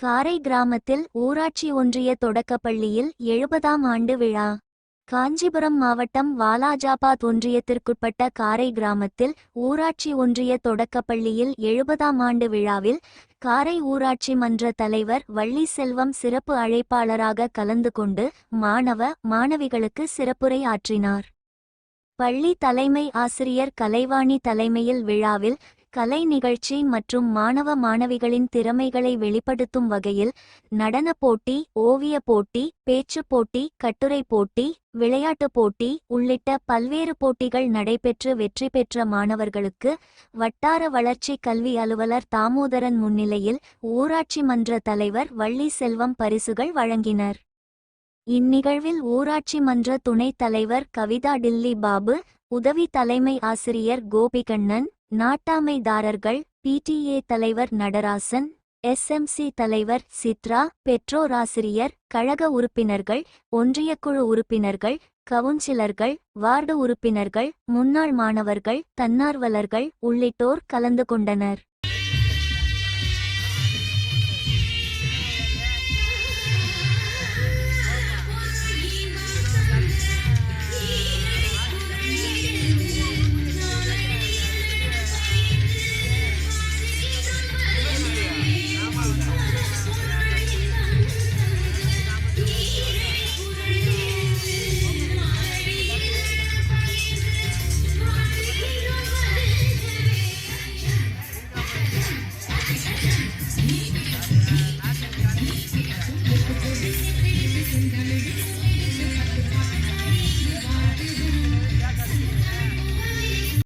காரை கிராமத்தில் ஊராட்சி ஒன்றிய தொடக்கப்பள்ளியில் எழுபதாம் ஆண்டு விழா. காஞ்சிபுரம் மாவட்டம் வாலாஜாபாத் ஒன்றியத்திற்குட்பட்ட காரை கிராமத்தில் ஊராட்சி ஒன்றிய தொடக்கப்பள்ளியில் எழுபதாம் ஆண்டு விழாவில் காரை ஊராட்சி மன்ற தலைவர் வள்ளி செல்வம் சிறப்பு அழைப்பாளராக கலந்து கொண்டு மாணவ மாணவிகளுக்கு சிறப்புரை ஆற்றினார். பள்ளி தலைமை ஆசிரியர் கலைவாணி தலைமையில் விழாவில் கலை நிகழ்ச்சி மற்றும் மாணவ மாணவிகளின் திறமைகளை வெளிப்படுத்தும் வகையில் நடனப் போட்டி ஓவியப் போட்டி பேச்சு போட்டி கட்டுரை போட்டி விளையாட்டுப் போட்டி உள்ளிட்ட பல்வேறு போட்டிகள் நடைபெற்று வெற்றி பெற்ற மாணவர்களுக்கு வட்டார வளர்ச்சி கல்வி அலுவலர் தாமோதரன் முன்னிலையில் ஊராட்சி மன்ற தலைவர் வள்ளி செல்வம் பரிசுகள் வழங்கினர். இந்நிகழ்வில் ஊராட்சி மன்ற துணைத் தலைவர் கவிதா டில்லி பாபு உதவி தலைமை ஆசிரியர் கோபிகண்ணன் நாட்டாமைதாரர்கள் பிடிஏ தலைவர் நடராசன் எஸ்எம்சி தலைவர் சித்ரா பெற்றோராசிரியர் கழக உறுப்பினர்கள் ஒன்றியக்குழு உறுப்பினர்கள் கவுன்சிலர்கள் வார்டு உறுப்பினர்கள் முன்னாள் மாணவர்கள் தன்னார்வலர்கள் உள்ளிட்டோர் கலந்து கொண்டனர்.